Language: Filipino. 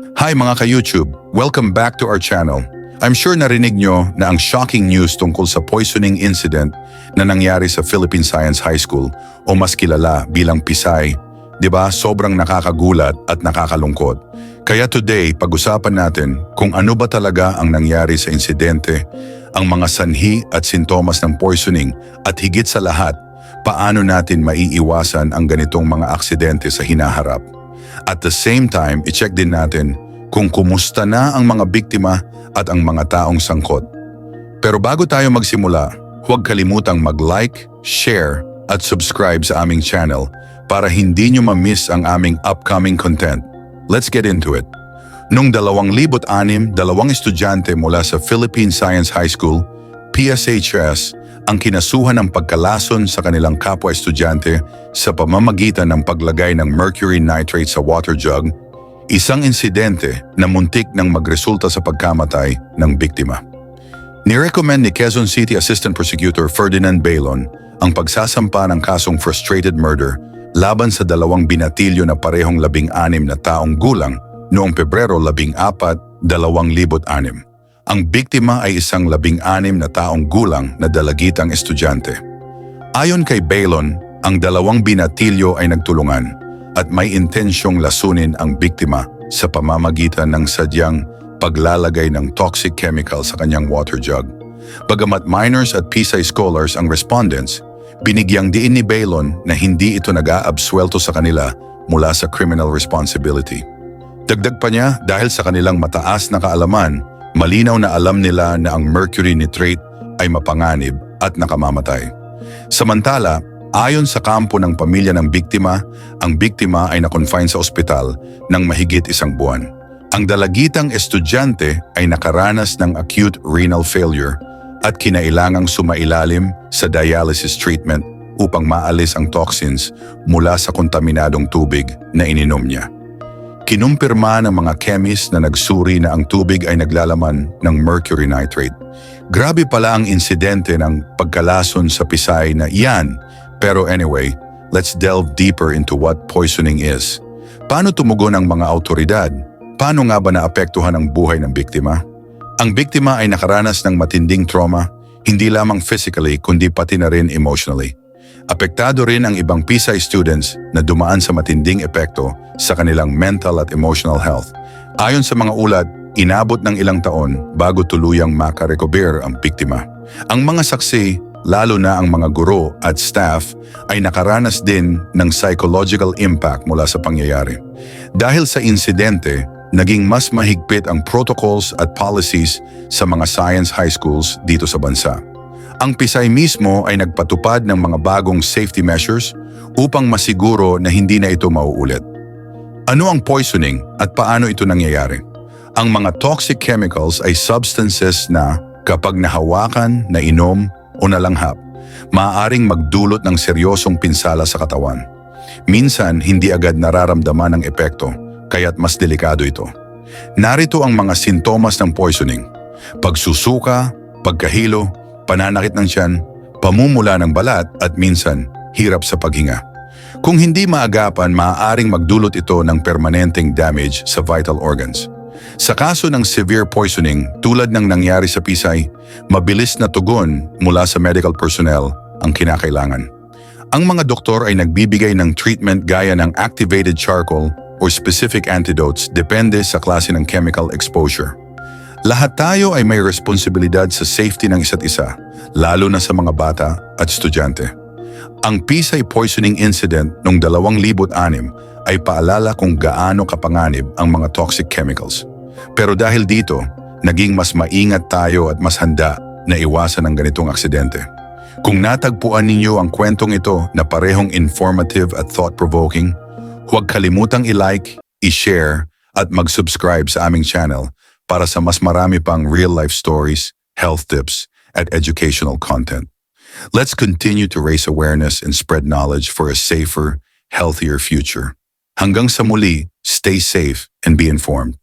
Hi mga ka-YouTube! Welcome back to our channel. I'm sure narinig nyo na ang shocking news tungkol sa poisoning incident na nangyari sa Philippine Science High School o mas kilala bilang Pisay. ba? Sobrang nakakagulat at nakakalungkot. Kaya today, pag-usapan natin kung ano ba talaga ang nangyari sa insidente, ang mga sanhi at sintomas ng poisoning at higit sa lahat, paano natin maiiwasan ang ganitong mga aksidente sa hinaharap. At the same time, i-check din natin kung kumusta na ang mga biktima at ang mga taong sangkot. Pero bago tayo magsimula, huwag kalimutang mag-like, share at subscribe sa aming channel para hindi nyo ma-miss ang aming upcoming content. Let's get into it. Noong 2006, dalawang estudyante mula sa Philippine Science High School, PSHS, ang kinasuhan ng pagkalason sa kanilang kapwa-estudyante sa pamamagitan ng paglagay ng mercury nitrate sa water jug, isang insidente na muntik nang magresulta sa pagkamatay ng biktima. Nirecommend ni Quezon City Assistant Prosecutor Ferdinand Bailon ang pagsasampa ng kasong frustrated murder laban sa dalawang binatilyo na parehong labing-anim na taong gulang noong Pebrero 14, 2006. Ang biktima ay isang labing-anim na taong gulang na dalagitang estudyante. Ayon kay Bailon, ang dalawang binatilyo ay nagtulungan at may intensyong lasunin ang biktima sa pamamagitan ng sadyang paglalagay ng toxic chemical sa kanyang water jug. Bagamat minors at PSI scholars ang respondents, binigyang diin ni Bailon na hindi ito nag-aabswelto sa kanila mula sa criminal responsibility. Dagdag pa niya dahil sa kanilang mataas na kaalaman, malinaw na alam nila na ang mercury nitrate ay mapanganib at nakamamatay. Samantala, ayon sa kampo ng pamilya ng biktima, ang biktima ay nakonfine sa ospital ng mahigit isang buwan. Ang dalagitang estudyante ay nakaranas ng acute renal failure at kinailangang sumailalim sa dialysis treatment upang maalis ang toxins mula sa kontaminadong tubig na ininom niya. Kinumpirma ng mga chemist na nagsuri na ang tubig ay naglalaman ng mercury nitrate. Grabe pala ang insidente ng pagkalason sa pisay na iyan. Pero anyway, let's delve deeper into what poisoning is. Paano tumugon ang mga autoridad? Paano nga ba naapektuhan ang buhay ng biktima? Ang biktima ay nakaranas ng matinding trauma, hindi lamang physically kundi pati na rin emotionally. Apektado rin ang ibang PSI students na dumaan sa matinding epekto sa kanilang mental at emotional health. Ayon sa mga ulat, inabot ng ilang taon bago tuluyang makarecover ang biktima. Ang mga saksi, lalo na ang mga guro at staff, ay nakaranas din ng psychological impact mula sa pangyayari. Dahil sa insidente, naging mas mahigpit ang protocols at policies sa mga science high schools dito sa bansa. Ang Pisay mismo ay nagpatupad ng mga bagong safety measures upang masiguro na hindi na ito mauulit. Ano ang poisoning at paano ito nangyayari? Ang mga toxic chemicals ay substances na kapag nahawakan, nainom o nalanghap, maaaring magdulot ng seryosong pinsala sa katawan. Minsan, hindi agad nararamdaman ang epekto, kaya't mas delikado ito. Narito ang mga sintomas ng poisoning. Pagsusuka, pagkahilo, pananakit ng tiyan, pamumula ng balat at minsan hirap sa paghinga. Kung hindi maagapan, maaaring magdulot ito ng permanenteng damage sa vital organs. Sa kaso ng severe poisoning tulad ng nangyari sa Pisay, mabilis na tugon mula sa medical personnel ang kinakailangan. Ang mga doktor ay nagbibigay ng treatment gaya ng activated charcoal or specific antidotes depende sa klase ng chemical exposure. Lahat tayo ay may responsibilidad sa safety ng isa't isa, lalo na sa mga bata at estudyante. Ang Pisay poisoning incident noong 2006 ay paalala kung gaano kapanganib ang mga toxic chemicals. Pero dahil dito, naging mas maingat tayo at mas handa na iwasan ang ganitong aksidente. Kung natagpuan ninyo ang kwentong ito na parehong informative at thought-provoking, huwag kalimutang i-like, i-share at mag-subscribe sa aming channel para sa mas marami pang real-life stories, health tips, at educational content. Let's continue to raise awareness and spread knowledge for a safer, healthier future. Hanggang sa muli, stay safe and be informed.